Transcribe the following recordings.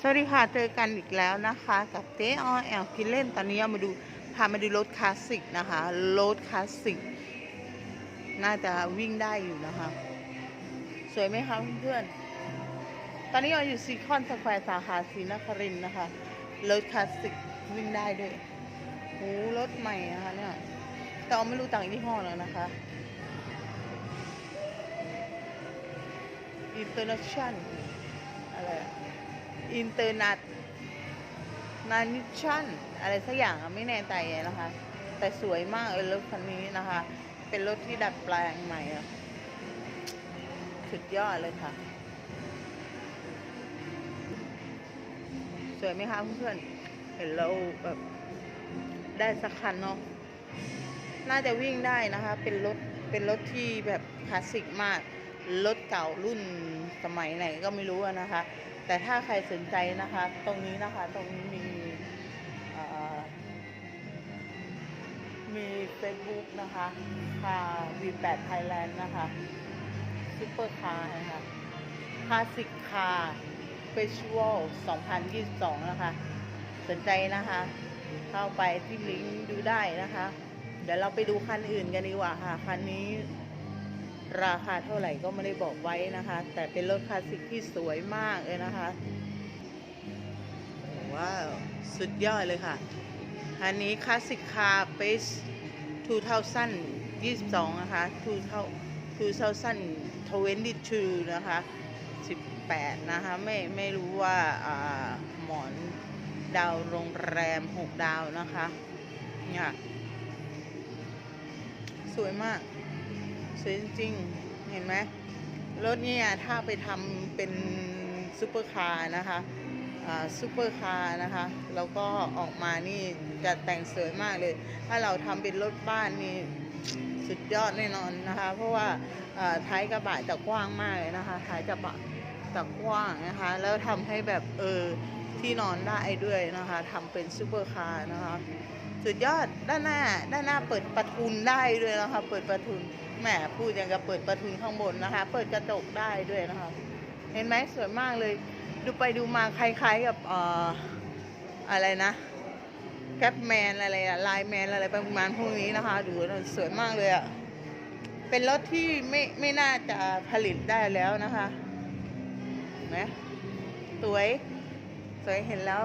สวัสดีค่ะ เจอกันอีกแล้วนะคะ กับเจ๊ออแอลกินเล่นตอนนี้มาดูพามาดูรถคลาสสิกนะคะรถคลาสสิกน่าจะวิ่งได้อยู่นะคะ สวยไหมคะเพื่อนๆตอนนี้เราอยู่ซีคอนสแควร์สาขาศรีนครินนะคะรถคลาสสิกวิ่งได้ด้วยโอ้รถใหม่นะคะเนี่ยแต่เอาไม่รู้ต่างยี่ห้อแล้วนะคะ International อะไรอะ อินเตอร์นัทนานิชั่นอะไรสักอย่างไม่แน่ใจนะคะ แต่สวยมากเลยรถคันนี้นะคะ เป็นรถที่ดัดแปลงใหม่สุดยอดเลยค่ะ สวยไหมคะเพื่อนๆเห็นเราแบบได้สักคันเนาะน่าจะวิ่งได้นะคะ เป็นรถเป็นรถที่แบบคลาสสิกมาก รถเก่ารุ่นสมัยไหนก็ไม่รู้นะคะ แต่ถ้าใครสนใจนะคะ ตรงนี้นะคะตรงนี้มีเอ่อมี Facebook นะคะคา V8 Thailand นะคะซูเปอร์คาร์นะคะคลาสสิกคาร์เฟสติวัล2022 นะคะ สนใจนะคะ เข้าไปที่ลิงก์ดูได้นะคะ เดี๋ยวเราไปดูคันอื่นกันดีกว่าค่ะ คันนี้ ราคาเท่าไหร่ก็ไม่ได้บอกไว้นะคะ แต่เป็นรถคลาสสิกที่สวยมากเลยนะคะว้าวสุดยอดเลยค่ะอันนี้คลาสสิกคาร์เ a ส2022 นะคะ2022 นะคะ 18 นะคะ ไม่ไม่รู้ว่าอ่าหมอนดาวโรงแรม 6 ดาวนะคะเนี่ยสวยมาก สวยจริงๆ เห็นไหมรถเนี่ยถ้าไปทำเป็นซูเปอร์คาร์นะคะซูเปอร์คาร์นะคะ แล้วก็ออกมานี่จะแต่งสวยมากเลย ถ้าเราทำเป็นรถบ้านนี่สุดยอดแน่นอนนะคะ เพราะว่าอ่าท้ายกระบะจะกว้างมากเลยนะคะ ท้ายกระบะจะกว้างนะคะ แล้วทำให้แบบเออที่นอนได้ด้วยนะคะทำเป็นซูเปอร์คาร์นะคะ สุดยอดด้านหน้า ด้านหน้าเปิดประทุนได้ด้วยนะคะเปิดประทุนแหมพูดอย่างกับเปิดประทุนข้างบนนะคะ เปิดกระจกได้ด้วยนะคะ เห็นไหมสวยมากเลย ดูไปดูมาคล้ายๆกับเอ่ออะไรนะแกปแมนอะไรอะไลแมนอะไรประมาณพวกนี้นะคะ ดูสวยมากเลยอะเป็นรถที่ไม่ไม่น่าจะผลิตได้แล้วนะคะเห็นไหมสวย สวยเห็นแล้ว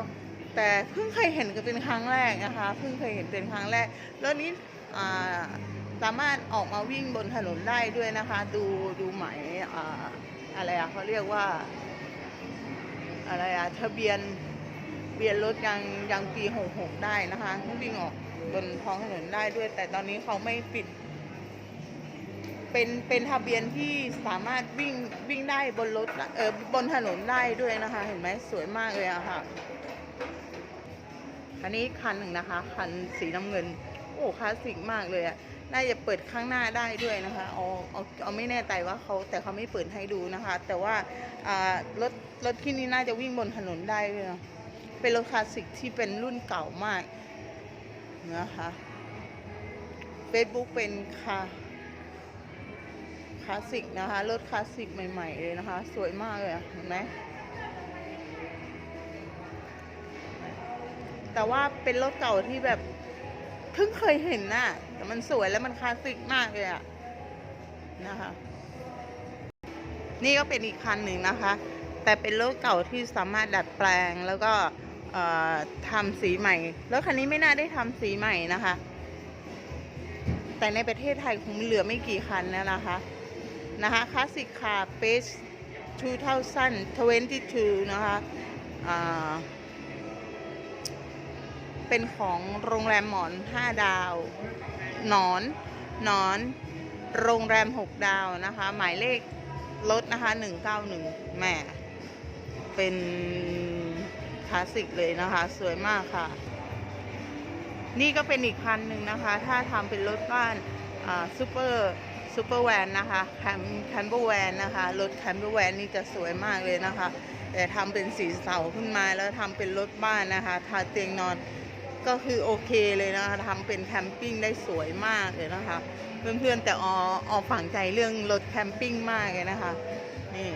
แต่เพิ่งเคยเห็นกันเป็นครั้งแรกนะคะเพิ่งเคยเห็นเป็นครั้งแรกรถนี้สามารถออกมาวิ่งบนถนนได้ด้วยนะคะ ดูดูหมายอ่าอะไรอะเขาเรียกว่า อะไรอะทะเบียนเบียนรถยังยังปีหกหกได้นะคะวิ่งออกบนท้องถนนได้ด้วย แต่ตอนนี้เขาไม่ปิด เป็นเป็นทะเบียนที่สามารถวิ่งวิ่งได้บนรถเออบนถนนได้ด้วยนะคะ เห็นไหมสวยมากเลยอะค่ะ อันนี้คันหนึ่งนะคะ คันสีน้ำเงิน โอ้คลาสสิกมากเลยอะน่าจะเปิดข้างหน้าได้ด้วยนะคะเอาเอาเอาไม่แน่ใจว่าเขาแต่เขาไม่เปิดให้ดูนะคะ แต่ว่ารถรถที่นี่น่าจะวิ่งบนถนนได้ด้วยนะเป็นรถคลาสสิกที่เป็นรุ่นเก่ามากนะคะ Facebook เป็นคาคลาสสิกนะคะ รถคลาสสิกใหม่ๆเลยนะคะ สวยมากเลยเห็นไหม แต่ว่าเป็นรถเก่าที่แบบเพิ่งเคยเห็นน่ะ แต่มันสวยแล้วมันคลาสสิกมากเลยอะนะคะ นี่ก็เป็นอีกคันหนึ่งนะคะ แต่เป็นรถเก่าที่สามารถดัดแปลงแล้วก็ทำสีใหม่ รถคันนี้ไม่น่าได้ทำสีใหม่นะคะ แต่ในประเทศไทยคงเหลือไม่กี่คันแล้วนะคะ นะคะคลาสสิกคาร์เฟส2022 นะคะอ่า เป็นของโรงแรมหมอน 5 ดาว หนอน หนอน โรงแรม 6 ดาวนะคะ หมายเลขรถนะคะ 191แหม่เป็นคลาสสิกเลยนะคะ สวยมากค่ะ นี่ก็เป็นอีกคันหนึ่งนะคะ ถ้าทำเป็นรถบ้านซูเปอร์ซูเปอร์แวนนะคะแคมแคมเปอร์แวนนะคะรถแคมเปอร์แวนนี่จะสวยมากเลยนะคะ แต่ทำเป็นสีเสาขึ้นมาแล้วทำเป็นรถบ้านนะคะ ทาเตียงนอน ก็คือโอเคเลยนะคะทำเป็นแคมปิ้งได้สวยมากเลยนะคะ เพื่อนๆแต่อออฝังใจเรื่องรถแคมปิ้งมากเลยนะคะ นี่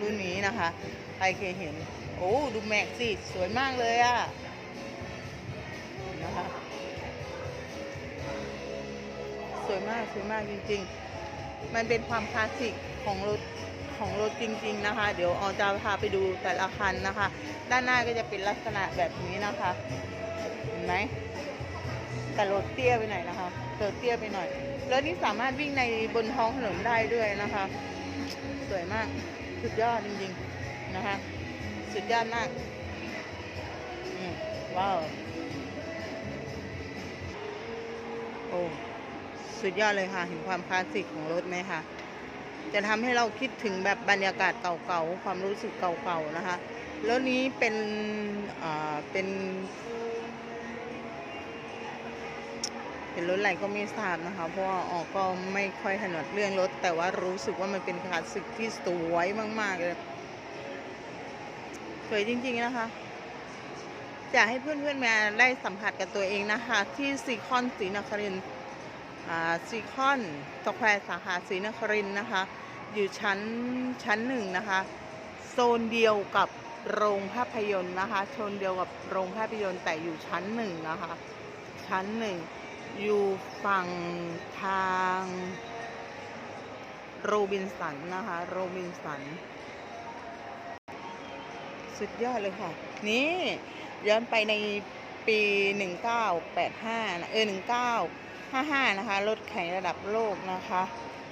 รุ่นนี้นะคะใครเคยเห็น โอ้ดูแม็กสิสวยมากเลยอะนะคะ สวยมากสวยมากจริงๆ มันเป็นความคลาสสิกของรถของรถจริง ๆนะคะ เดี๋ยวออจะพาไปดูแต่ละคันนะคะ ด้านหน้าก็จะเป็นลักษณะแบบนี้นะคะ ไหมแต่รถเตี้ยไปหน่อยนะคะรถเตี้ยไปหน่อย แล้วนี่สามารถวิ่งในบนท้องถนนได้ด้วยนะคะ สวยมาก สุดยอดจริงๆนะคะ สุดยอดมากอืมว้าว โอ้สุดยอดเลยค่ะ เห็นความคลาสสิกของรถไหมคะจะทำให้เราคิดถึงแบบบรรยากาศเก่าๆ ความรู้สึกเก่าๆ นะคะ แล้วนี้เป็น อ่า เป็น เป็นรถอะไรก็ไม่ทราบนะคะ เพราะว่าออกก็ไม่ค่อยถนัดเรื่องรถ แต่ว่ารู้สึกว่ามันเป็นคลาสสิกที่สวยมากๆเลยสวยจริง ๆ นะคะอยากให้เพื่อนๆมาได้สัมผัสกับตัวเองนะคะ ที่ซีคอนศรีนครินซีคอนสแควร์สาขาศรีนครินนะคะ อยู่ชั้นชั้นหนึ่งนะคะ โซนเดียวกับโรงภาพยนตร์นะคะโซนเดียวกับโรงภาพยนตร์แต่อยู่ชั้นหนึ่งนะคะ ชั้นหนึ่ง อยู่ฝั่งทางโรบินสันนะคะ โรบินสัน สุดยอดเลยค่ะ นี่ย้อนไปในปี 1985นะเออ1955 นะคะ รถแข่งระดับโลกนะคะ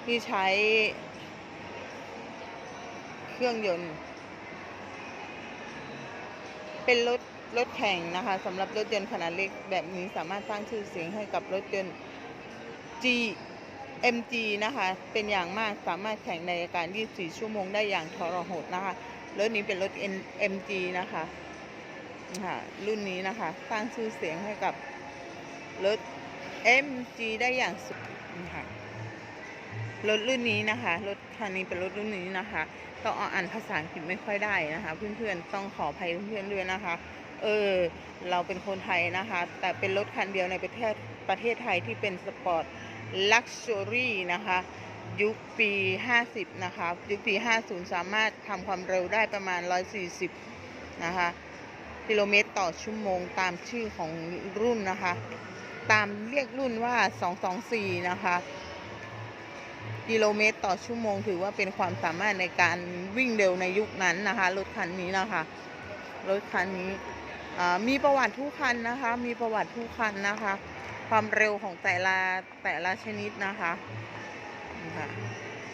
ที่ใช้เครื่องยนต์ เป็นรถ รถแข่งนะคะสำหรับรถยนต์ขนาดเล็กแบบนี้สามารถสร้างชื่อเสียงให้กับรถยนต์ G MG นะคะ เป็นอย่างมากสามารถแข่งในอาการ 24 ชั่วโมงได้อย่างทรหดนะคะ รถนี้เป็นรถ MG นะคะค่ะรุ่นนี้นะคะ สร้างชื่อเสียงให้กับรถ MG ได้อย่างสุดนะคะรถรุ่นนี้นะคะ รถคันนี้เป็นรถรุ่นนี้นะคะ ต้องอ่านภาษาอังกฤษไม่ค่อยได้นะคะ เพื่อนๆ ต้องขออภัยเพื่อนๆด้วยนะคะ เออ เราเป็นคนไทยนะคะ แต่เป็นรถคันเดียวในประเทศประเทศไทยที่เป็นสปอร์ตลักชัวรี่นะคะ ยุคปี 50 นะคะ ยุคปี 50 สามารถทำความเร็วได้ประมาณ 140 นะคะ กิโลเมตรต่อชั่วโมงตามชื่อของรุ่นนะคะ ตามเรียกรุ่นว่า 224 นะคะ กิโลเมตรต่อชั่วโมง ถือว่าเป็นความสามารถในการวิ่งเร็วในยุคนั้นนะคะ รถคันนี้นะคะ รถคันนี้ มีประวัติทุกคันนะคะ มีประวัติทุกคันนะคะ ความเร็วของแต่ละแต่ละชนิดนะคะนี่ค่ะ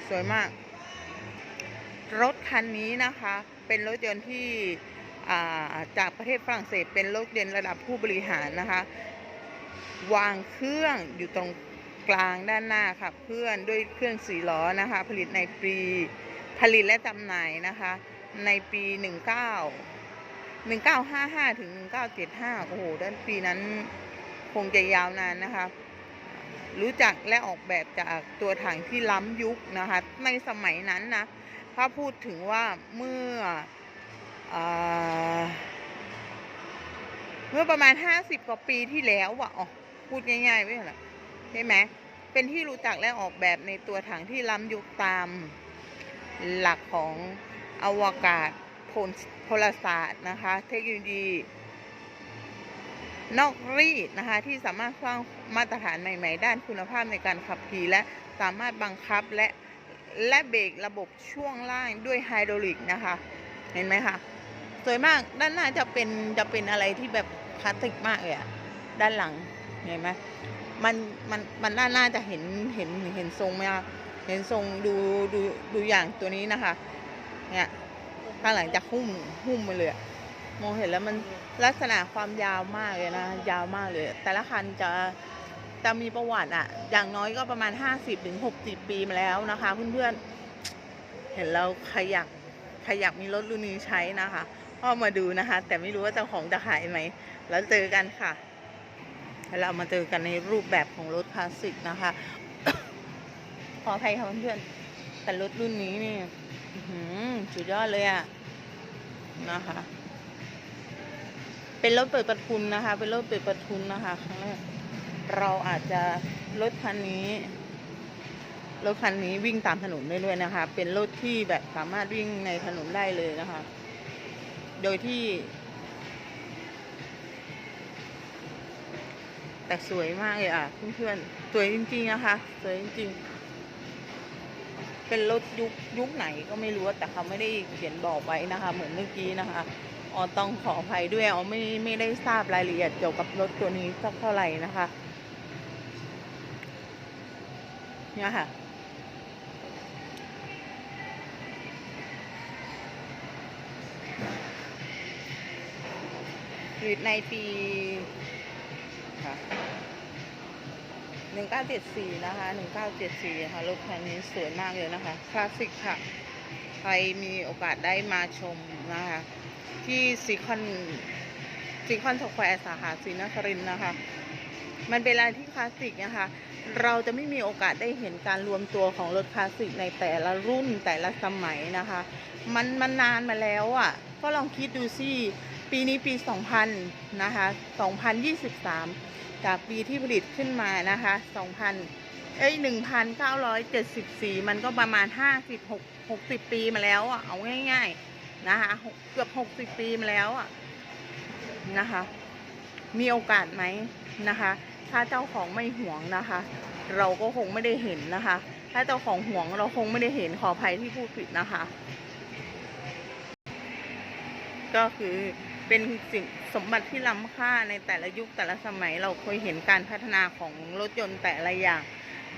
สวยมาก รถคันนี้นะคะ เป็นรถยนต์ที่จากประเทศฝรั่งเศสเป็นรถยนต์ระดับผู้บริหารนะคะ วางเครื่องอยู่ตรงกลางด้านหน้าค่ะเพื่อนด้วยเครื่องสี่ล้อนะคะ ผลิตในปีผลิตและจำหน่ายนะคะ ในปี 19 1955ถึง1975โอ้โหด้านปีนั้นคงจะยาวนานนะคะรู้จักและออกแบบจากตัวถังที่ล้ำยุคนะคะในสมัยนั้นนะถ้าพูดถึงว่าเมื่ออเมื่อประมาณ50กว่าปีที่แล้วอะอ๋อพูดง่ายๆไว้เหรอใช่ไหมเป็นที่รู้จักและออกแบบในตัวถังที่ล้ำยุคตามหลักของอวกาศ พลพลศาสตร์นะคะ เทคโนโลยี นอกรีดนะคะ ที่สามารถสร้างมาตรฐานใหม่ ๆ ด้านคุณภาพในการขับขี่และสามารถบังคับและและเบรกระบบช่วงล่างด้วยไฮดรอลิกนะคะ เห็นไหมคะสวยมากด้านหน้าจะเป็นจะเป็นอะไรที่แบบคลาสสิกมากเลยอะด้านหลังเห็นไหมมันมันมันด้านหน้าจะเห็นเห็นเห็นทรงไหมคะเห็นทรงดูดูดูอย่างตัวนี้นะคะเนี่ย ข้างหลังจะหุ้มหุ้มไปเลยมองเห็นแล้วมันลักษณะความยาวมากเลยนะ ยาวมากเลย แต่ละคันจะจะมีประวัติอะอย่างน้อยก็ประมาณ 50ถึง60ปีมาแล้วนะคะ เพื่อนๆ เห็นแล้วใครอยากใครอยากมีรถรุ่นนี้ใช้นะคะก็มาดูนะคะ แต่ไม่รู้ว่าเจ้าของจะขายไหม แล้วเจอกันค่ะแล้วเรามาเจอกันในรูปแบบของรถคลาสสิกนะคะ ขออภัยค่ะเพื่อนๆ แต่รถรุ่นนี้นี่อื้อหือสุดยอดเลยอะนะคะ เป็นรถเปิดประทุนนะคะ เป็นรถเปิดประทุนนะคะครั้งแรกเราอาจจะรถคันนี้รถคันนี้วิ่งตามถนนได้ด้วยนะคะ เป็นรถที่แบบสามารถวิ่งในถนนได้เลยนะคะ โดยที่ แต่สวยมากเลยอะเพื่อนๆสวยจริงๆนะคะ สวยจริงๆ เป็นรถยุคยุคไหนก็ไม่รู้แต่เขาไม่ได้เขียนบอกไว้นะคะ เหมือนเมื่อกี้นะคะออต้องขออภัยด้วยออไม่ไม่ได้ทราบรายละเอียดเกี่ยวกับรถตัวนี้สักเท่าไหร่นะคะเนี่ยค่ะผลิตในปีค่ะ 1974นะคะ1974ค่ะรถคันนี้สวยมากเลยนะคะคลาสสิกค่ะ ใครมีโอกาสได้มาชมนะคะ ที่ซีคอนซีคอนสแควร์สาขาศรีนครินนะคะ มันเป็นอะไรที่คลาสสิกนะคะ เราจะไม่มีโอกาสได้เห็นการรวมตัวของรถคลาสสิกในแต่ละรุ่นแต่ละสมัยนะคะ มันมันนานมาแล้วอะ่ะ ก็ลองคิดดูสิปีนี้ปี 2000 นะคะ 2023 จากปีที่ผลิตขึ้นมานะคะ2,000เอ้ย1,974 มันก็ประมาณ56 60 ปีมาแล้วอะเอาง่ายๆนะคะเกือบ 60 ปีมาแล้วอะนะคะ มีโอกาสไหมนะคะ ถ้าเจ้าของไม่ห่วงนะคะ เราก็คงไม่ได้เห็นนะคะ ถ้าเจ้าของห่วงเราคงไม่ได้เห็นขออภัยที่พูดผิดนะคะ ก็คือ เป็นสิ่งสมบัติที่ล้ำค่าในแต่ละยุคแต่ละสมัยเราเคยเห็นการพัฒนาของรถยนต์แต่ละอย่าง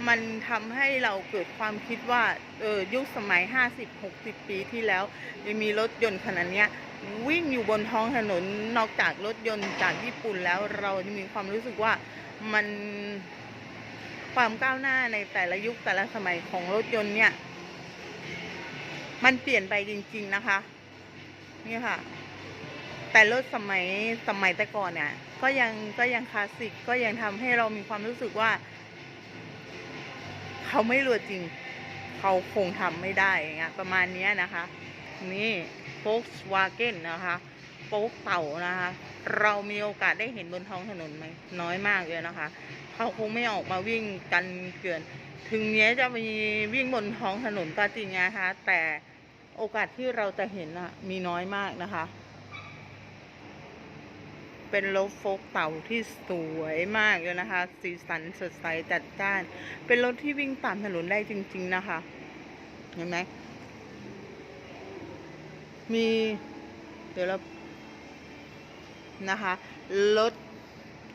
มันทำให้เราเกิดความคิดว่าเออยุคสมัย 50-60 ปีที่แล้วยังมีรถยนต์ขนาดนี้วิ่งอยู่บนท้องถนนนอกจากรถยนต์จากญี่ปุ่นแล้วเราจะมีความรู้สึกว่ามันความก้าวหน้าในแต่ละยุคแต่ละสมัยของรถยนต์เนี่ย มันเปลี่ยนไปจริง ๆนะคะ นี่ค่ะ แต่รถสมัยสมัยแต่ก่อนเนี่ย ก็ยังก็ยังคลาสสิกก็ยังทำให้เรามีความรู้สึกว่า เขาไม่รวยจริง เขาคงทำไม่ได้อย่างเงี้ยประมาณนี้นะคะ นี่ Volkswagen นะคะโป๊กเต่านะคะ เรามีโอกาสได้เห็นบนท้องถนนไหมน้อยมากเลยนะคะ เขาคงไม่ออกมาวิ่งกันเกลื่อนถึงแม้จะมีวิ่งบนท้องถนนก็จริงนะคะ แต่โอกาสที่เราจะเห็นอะมีน้อยมากนะคะ เป็นรถโฟกเต่าที่สวยมากเลยนะคะ สีสันสดใสจัดจ้าน เป็นรถที่วิ่งตามถนนได้จริง ๆนะคะ เห็นไหม มี เดี๋ยวเรา นะคะ รถ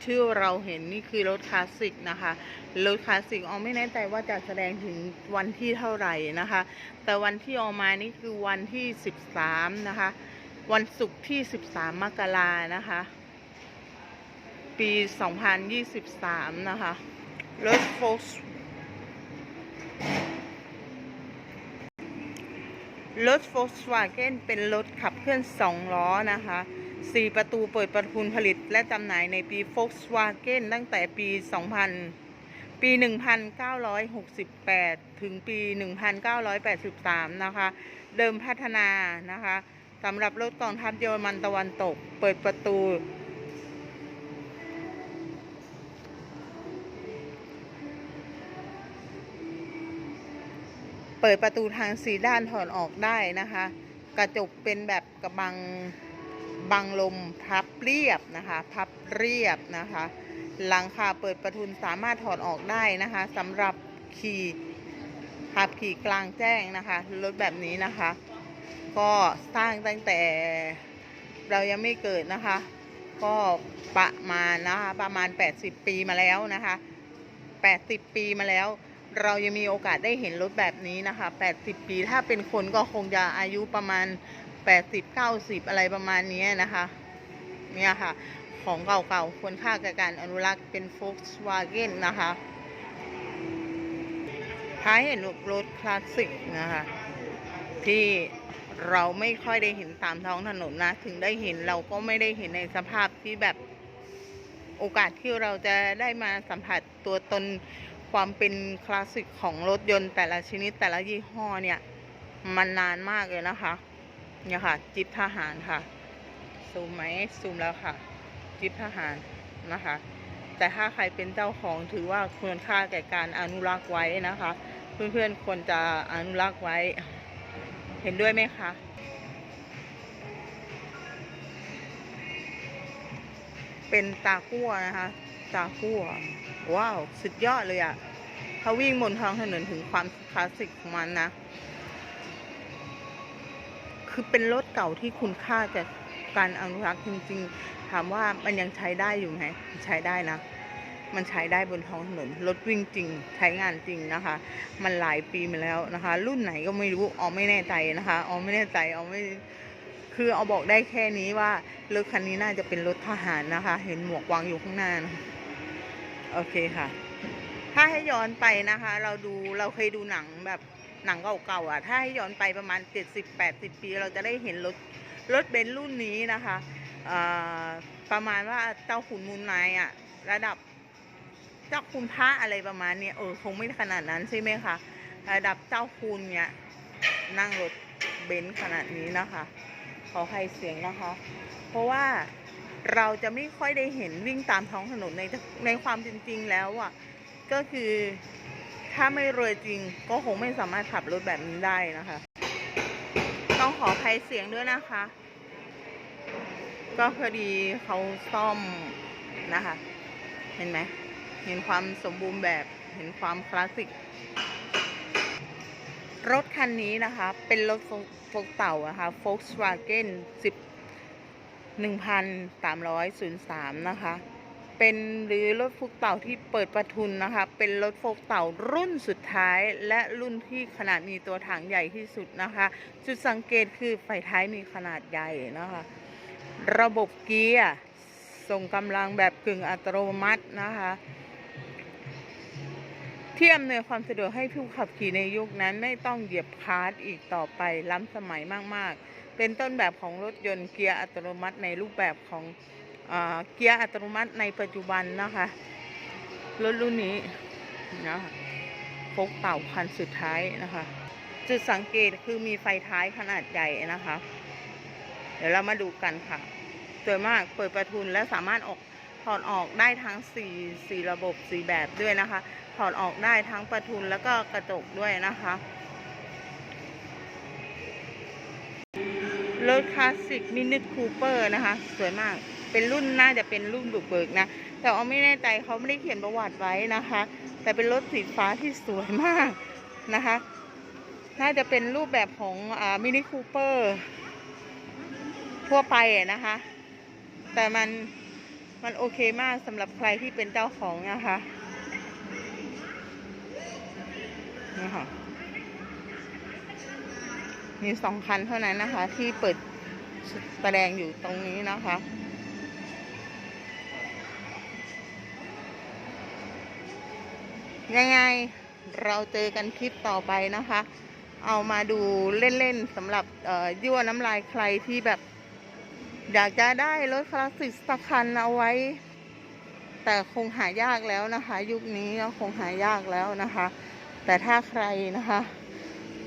ที่เราเห็นนี่คือรถคลาสสิกนะคะ รถคลาสสิกออมไม่แน่ใจว่าจะแสดงถึงวันที่เท่าไหร่นะคะ แต่วันที่ออกมานี่คือวันที่ 13 นะคะ วันศุกร์ที่ 13 มกรานะคะ ปี 2023 นะคะ รถโฟล์รถ Volkswagen เป็นรถขับเคลื่อน 2 ล้อนะคะ 4 ประตูเปิดประทุนผลิตและจำหน่ายในปี Volkswagen ตั้งแต่ปี 2000 ปี 1968 ถึงปี 1983 นะคะ เดิมพัฒนานะคะสำหรับรถกองทัพเยอรมันตะวันตก เปิดประตู เปิดประตูทางสีด้านถอนออกได้นะคะ กระจกเป็นแบบกระบังบังลมพับเรียบนะคะ พับเรียบนะคะ หลังคาเปิดประทุนสามารถถอดออกได้นะคะสำหรับขี่ขับขี่กลางแจ้งนะคะรถแบบนี้นะคะ ก็สร้างตั้งแต่เรายังไม่เกิดนะคะ ก็ประมาณนะคะประมาณ 80 ปีมาแล้วนะคะ 80 ปีมาแล้ว เรายังมีโอกาสได้เห็นรถแบบนี้นะคะ 80 ปี ถ้าเป็นคนก็คงจะอายุประมาณ 80 90 อะไรประมาณนี้นะคะ เนี่ยค่ะ ของเก่าๆควรค่ากับการอนุรักษ์เป็น Volkswagen นะคะท้ายเห็นรถคลาสสิกนะคะ ที่เราไม่ค่อยได้เห็นตามท้องถนนนะ ถึงได้เห็นเราก็ไม่ได้เห็นในสภาพที่แบบโอกาสที่เราจะได้มาสัมผัสตัวตน ความเป็นคลาสสิกของรถยนต์แต่ละชนิดแต่ละยี่ห้อเนี่ยมันนานมากเลยนะคะ เนี่ยค่ะ จิบทหารค่ะ ซูมไหมซูมแล้วค่ะ จิบทหารนะคะ แต่ถ้าใครเป็นเจ้าของถือว่าควรค่าแก่การอนุรักษ์ไว้นะคะ เพื่อนๆควรจะอนุรักษ์ไว้ เห็นด้วยไหมคะเป็นตากั่วนะคะ ตากั่ว ว้าว สุดยอดเลยอะ่ะเขาวิ่งบนท้องถนนถึงความคลาสสิกของมันนะ คือเป็นรถเก่าที่คุณค่าจากการอนุรักษ์จริง ๆ ถามว่ามันยังใช้ได้อยู่ไหมใช้ได้นะ มันใช้ได้บนท้องถนน รถวิ่งจริง ใช้งานจริงนะคะ มันหลายปีมาแล้วนะคะ รุ่นไหนก็ไม่รู้ออไม่แน่ใจนะคะออไม่แน่ใจออไม่คือเอาบอกได้แค่นี้ว่ารถคันนี้น่าจะเป็นรถทหารนะคะ เห็นหมวกวางอยู่ข้างหน้านะ โอเคค่ะ ถ้าให้ย้อนไปนะคะ เราดูเราเคยดูหนังแบบหนังเก่าๆอะ ถ้าให้ย้อนไปประมาณ 70-80 ปี เราจะได้เห็นรถรถเบนซ์รุ่นนี้นะคะประมาณว่าเจ้าขุนมูลนายอะ ระดับเจ้าคุณพระอะไรประมาณเนี้ยเออคงไม่ขนาดนั้นใช่ไหมคะระดับเจ้าคุณเนี่ยนั่งรถเบนซ์ขนาดนี้นะคะ ขอให้เสียงนะคะ เพราะว่า เราจะไม่ค่อยได้เห็นวิ่งตามท้องถนนในในความจริงๆแล้วอะก็คือถ้าไม่รวยจริงก็คงไม่สามารถขับรถแบบนี้ได้นะคะ ต้องขอใครเสียงด้วยนะคะ ก็พอดีเขาซ่อมนะคะ เห็นไหมเห็นความสมบูรณ์แบบเห็นความคลาสสิกรถคันนี้นะคะ เป็นรถโฟกเต่าอะค่ะ Volkswagen 10 1303 นะคะ เป็นหรือรถโฟกเต่าที่เปิดประทุนนะคะ เป็นรถโฟกเต่ารุ่นสุดท้าย และรุ่นที่ขนาดมีตัวถังใหญ่ที่สุดนะคะ จุดสังเกตคือไฟท้ายมีขนาดใหญ่นะคะ ระบบเกียร์ส่งกำลังแบบกึ่งอัตโนมัตินะคะที่อำนวยความสะดวกให้ผู้ขับขี่ในยุคนั้นไม่ต้องเหยียบคลาสอีกต่อไปล้ำสมัยมาก ๆ เป็นต้นแบบของรถยนต์เกียร์อัตโนมัติในรูปแบบของอเกียร์อัตโนมัติในปัจจุบันนะคะ รถรุ่นนี้นะคะพกเต่าคันสุดท้ายนะคะ จุดสังเกตคือมีไฟท้ายขนาดใหญ่นะคะ เดี๋ยวเรามาดูกันค่ะสวยมากเปิดประทุนและสามารถออกถอดออกได้ทั้ง4 4ระบบ4แบบด้วยนะคะ ถอดออกได้ทั้งประทุนแล้วก็กระจกด้วยนะคะ รถคลาสสิกมินิคูเปอร์นะคะ สวยมาก เป็นรุ่นน่าจะเป็นรุ่นบุกเบิกนะ แต่เอาไม่แน่ใจเขาไม่ได้เขียนประวัติไว้นะคะ แต่เป็นรถสีฟ้าที่สวยมากนะคะ น่าจะเป็นรูปแบบของอมินิคูเปอร์ทั่วไปนะคะ แต่มันมันโอเคมากสำหรับใครที่เป็นเจ้าของนะคะนี่ค่ะ มีสองคันเท่านั้นนะคะ ที่เปิดแสดงอยู่ตรงนี้นะคะยังไงเราเจอกันคลิปต่อไปนะคะ เอามาดูเล่นๆสำหรับยั่วน้ำลายใครที่แบบ อยากจะได้รถคลาสสิกสักคันเอาไว้ แต่คงหายากแล้วนะคะ ยุคนี้ก็คงหายากแล้วนะคะ แต่ถ้าใครนะคะ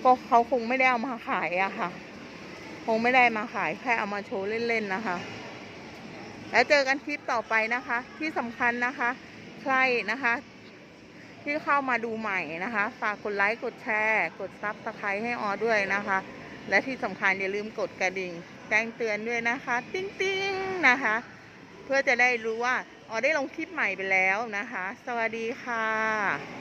ก็เขาคงไม่ได้เอามาขายอะค่ะ คงไม่ได้มาขายแค่เอามาโชว์เล่นๆนะคะ แล้วเจอกันคลิปต่อไปนะคะ ที่สำคัญนะคะ ใครนะคะ ที่เข้ามาดูใหม่นะคะ ฝากกดไลค์กดแชร์ กดซับสไครต์ให้ออด้วยนะคะ และที่สำคัญอย่าลืมกดกระดิ่งแจ้งเตือนด้วยนะคะ ติ้งติ้งๆนะคะ เพื่อจะได้รู้ว่าออได้ลงคลิปใหม่ไปแล้วนะคะ สวัสดีค่ะ